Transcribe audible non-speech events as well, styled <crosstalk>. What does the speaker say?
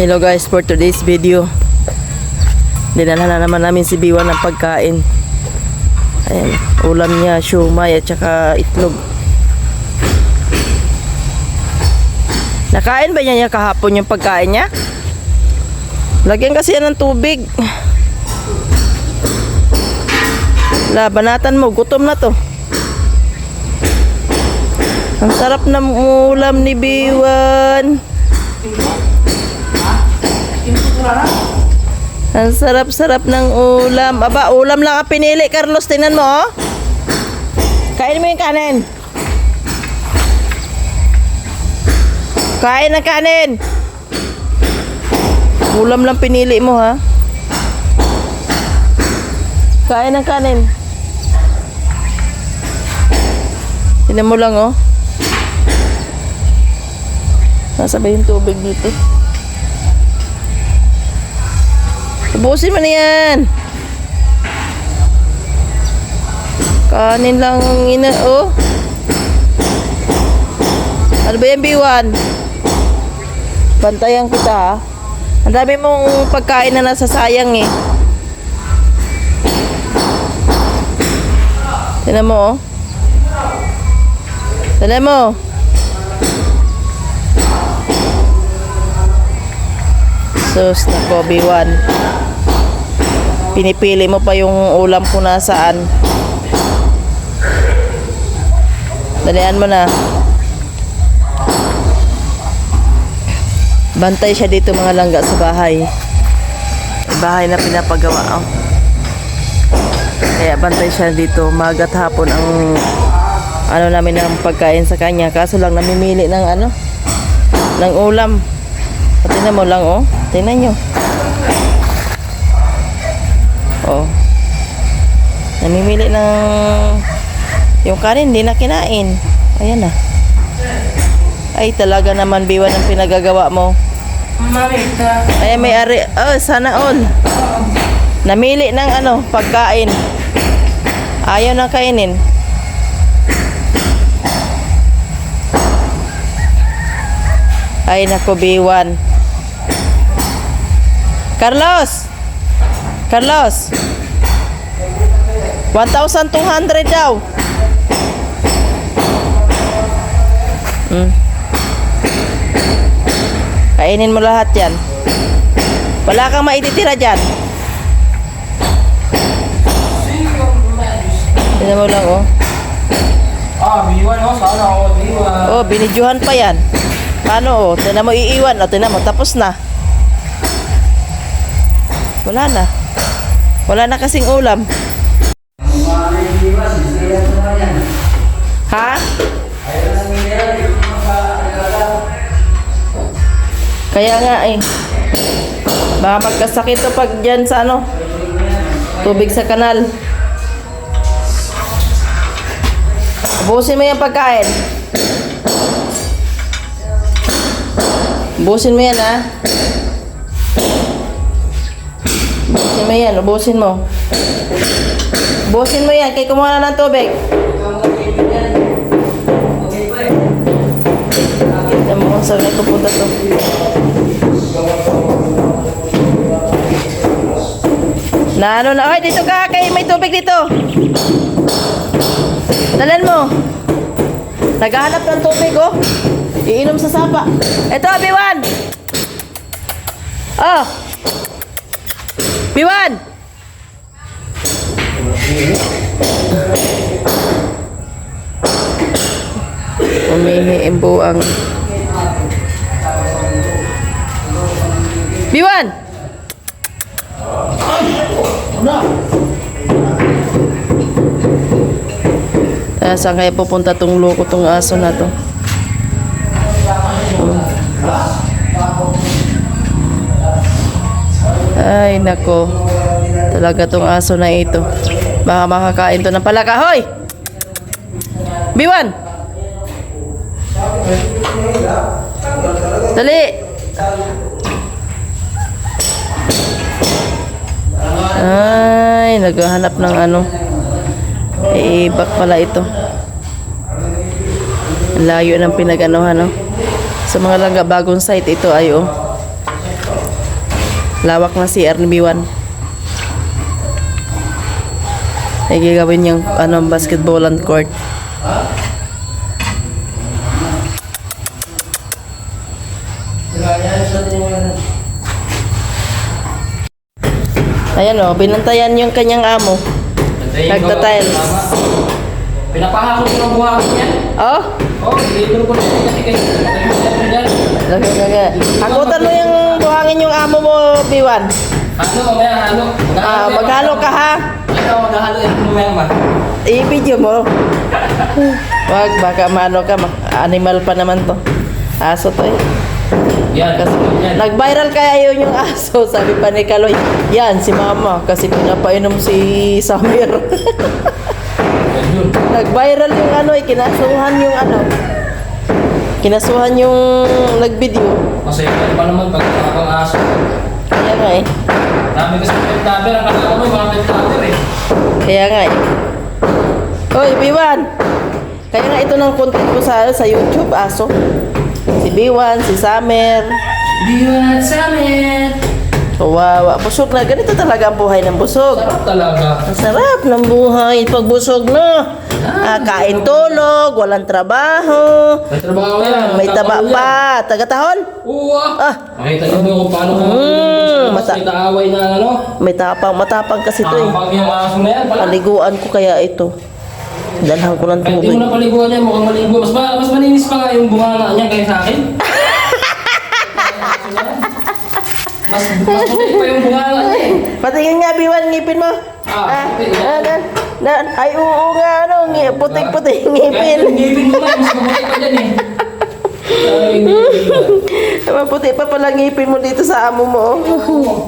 Hello guys, for today's video Dinala na naman namin si Biwan ng pagkain. Ayan, ulam niya, siomay at saka itlog. Nakain ba niya niya kahapon yung pagkain niya? Lagyan kasi yan ng tubig. Labanatan mo, gutom na to. Ang sarap ng ulam ni Biwan Ang sarap-sarap ng ulam. Aba, ulam lang ang pinili, Carlos. Tingnan mo, oh. Kain mo yung kanin. Kain ng kanin. Ulam lang pinili mo, ha? Kain ng kanin. Tingnan mo lang, oh. Nasa ba yung tubig dito? Ubusin mo na yan. Kanin lang ang ina, oh. Ano ba yan, B1? Bantayan kita, ha? Ang dami mong pagkain na nasasayang, eh. Tignan mo, oh. Tignan mo. Sus, B1. Pinipili mo pa yung ulam kung nasaan. Dalian mo na. Bantay siya dito mga langga sa bahay. Bahay na pinapagawa. Oh. Kaya bantay siya dito. Magat hapon ang ano namin ng pagkain sa kanya. Kaso lang namimili ng ano ng ulam. Tingnan mo lang oh. Tingnan nyo. Oh. Namimili ng yung kanin, hindi na kinain. Ayan na. Ay, talaga naman biwan ang pinagagawa mo. Ay, may ari. Oh, sana all. Namili ng ano, pagkain. Ayaw na kainin. Ay, nako, B1. Carlos! Carlos! 1,200 daw. Mm. Kainin mo lahat yan. Wala kang maititira dyan. Tignan mo lang, oh. Ah, biwan oh, sana ako biwan. Oh, binidyohan pa yan. Paano, oh? Tignan mo, iiwan. Oh, tignan mo, tapos na. Wala na. Wala na kasing ulam. Ha? Kaya nga eh. Baka magkasakit to pag dyan sa ano. Tubig sa kanal. Busin mo yung pagkain. Ubusin mo yan, ha? Mo yan, ubusin mo. Ubusin mo yan, kay kumuha na ng tubig. Tignan mo kung saan nagpupunta to. Na ano na, ay dito ka, kay may tubig dito. Dalan mo. Naghahanap ng tubig, oh. Iinom sa sapa. Ito, Biwan! Oh! Biwan! Umihiimbo ang... Biwan! Ah, saan kaya pupunta tong loko tong aso na to? Ay, nako. Talaga tong aso na ito. Baka makakain to ng palaka. Hoy! Biwan! Dali! Ay, naghahanap ng ano. Iibak pala ito. Layo ng pinag-anuhan, no? Sa mga langga bagong site ito ay oh. Lawak na si RB1. Ay gagawin yung ano, basketball and court. Ayan o, binantayan yung kanyang amo. Nagtatiles. Pinapahakot ko ng buhangin yan. Oh, Oh, deliver ko na siya kasi kayo. Lagi lagi. Hakutan mo yung amo mo, B1. Halo, mamaya halo. Ah, maghalo ka ha. Ito, maghalo yan. Mamaya ma. I-video mo. Wag, baka maano ka, ma- animal pa naman to. Aso to eh. Yan, Kasi, yan. nag-viral kaya yun yung aso, <laughs> sabi pa ni Kaloy. Yan, si mama, kasi pinapainom si Samir. <laughs> Nag-viral yung ano eh, kinasuhan yung ano. Kinasuhan yung nag-video. Kasi yan pa naman pag nakapang aso. Kaya nga eh. Dami kasi pet lover. Ang kakao mo, mga pet lover eh. Kaya nga eh. Hoy, B1! Kaya nga ito ng content ko sa, sa YouTube, aso. Si B1, si Summer. Biwat sa amin. Kawawa. Busog na. Ganito talaga ang buhay ng busog. Sarap talaga. Ang sarap ng buhay pag busog na. Ah, kain tulog, walang trabaho. May trabaho yan. May taba Tatapalo yan. pa. Tagatahon? Uwa. Ah. Makita niyo ba kung paano kung Mm, mata- may kaaway na ano? May tapang, matapang kasi ito eh. Tapang yung aso na yan pala. Paliguan ko kaya ito. Dalhan ko ng Kahit di tubig. mo na paliguan yan, mukhang maligo. Mas, ma mas malinis pa nga yung bunganga niya kaysa sa akin. Mas, mas puti pa yung bunganga niya eh. Patingin nga, Biwan, ngipin mo. Ah, puti. ah, dan, dan, ay, oo nga, ano, ngi- putik-putik Kahit ngipin. yung ngipin mo nga, mas mabuti pa dyan eh. Ay, ngipin mo. <laughs> Maputi pa pala ngipin mo dito sa amo mo. Oo.